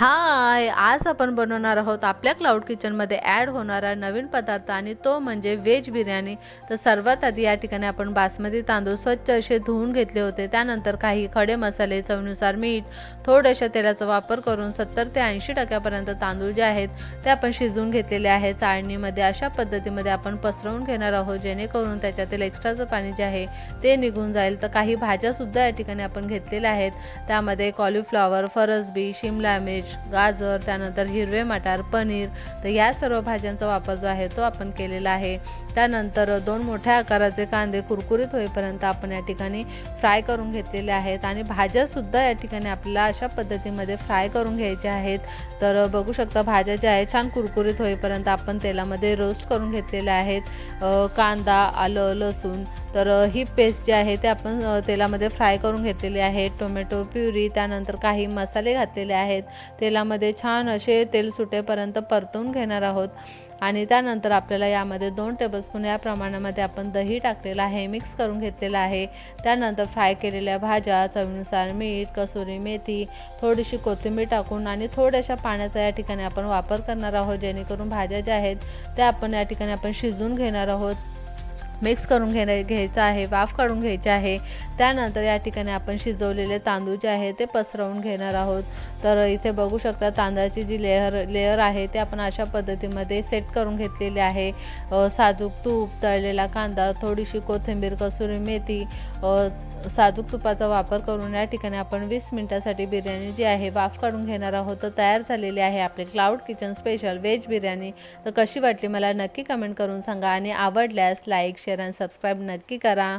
हाय आज आपण बनवणार आहोत आपल्या क्लाउड किचनमध्ये ॲड होणारा नवीन पदार्थ आणि तो म्हणजे व्हेज बिर्याणी. तर सर्वात आधी या ठिकाणी आपण बासमती तांदूळ स्वच्छ असे धुवून घेतले होते. त्यानंतर काही खडे मसाले चवीनुसार मीठ थोड्याशा तेलाचा वापर करून सत्तर ते ऐंशी टक्क्यापर्यंत तांदूळ जे आहेत ते आपण शिजवून घेतलेले आहे चाळणीमध्ये अशा पद्धतीमध्ये आपण पसरवून घेणार आहोत जेणेकरून त्याच्यातील एक्स्ट्राचं पाणी जे आहे ते निघून जाईल. तर काही भाज्यासुद्धा या ठिकाणी आपण घेतलेल्या आहेत. त्यामध्ये कॉलीफ्लॉवर फरसबी शिमला मिर्च गाजर त्यानंतर हिरवे मटार पनीर तर या सर्व भाज्यांचा वापर जो आहे तो आपण केलेला आहे. त्यानंतर दोन मोठ्या आकाराचे कांदे कुरकुरीत होईपर्यंत आपण या ठिकाणी फ्राय करून घेतलेले आहेत आणि भाज्यासुद्धा या ठिकाणी आपल्याला अशा पद्धतीमध्ये फ्राय करून घ्यायच्या आहेत. तर बघू शकता भाज्या ज्या आहेत छान कुरकुरीत होईपर्यंत आपण तेलामध्ये रोस्ट करून घेतलेल्या आहेत. कांदा आलं लसूण तर ही पेस्ट जी आहे ते आपण तेलामध्ये फ्राय करून घेतलेली आहे. टोमॅटो प्युरी त्यानंतर काही मसाले घातलेले आहेत. तेलामध्ये छान असे तेल सुटेपर्यंत परतून घेणार आहोत. आणि त्यानंतर आपल्याला यामध्ये दोन टेबलस्पून या प्रमाणामध्ये आपण दही टाकलेलं आहे मिक्स करून घेतलेलं आहे. त्यानंतर फ्राय केलेल्या भाज्या चवीनुसार मीठ कसुरी मेथी थोडीशी कोथिंबीर टाकून आणि थोड्याशा पाण्याचा या ठिकाणी आपण वापर करणार आहोत. जेणेकरून भाज्या ज्या आहेत त्या आपण या ठिकाणी आपण शिजून घेणार आहोत. मिक्स करून घेणे घ्यायचं आहे वाफ काढून घ्यायचे आहे. त्यानंतर या ठिकाणी आपण शिजवलेले तांदूळ जे आहे ते पसरवून घेणार आहोत. तर इथे बघू शकता तांदळाची जी लेअर लेअर आहे ते आपण अशा पद्धतीमध्ये सेट करून घेतलेली आहे. साजूक तूप तळलेला कांदा थोडीशी कोथिंबीर कसुरी मेथी साजूक तुपाचा वापर करून या ठिकाणी आपण वीस मिनटासाठी बिर्याणी जी आहे वाफ काढून घेणार आहोत. तर तयार झालेली आहे आपले cloud kitchen special veg biryani. तर कशी वाटली मला नक्की कमेंट करून सांगा आणि आवडल्यास लाईक शेअर आणि सबस्क्राईब नक्की करा.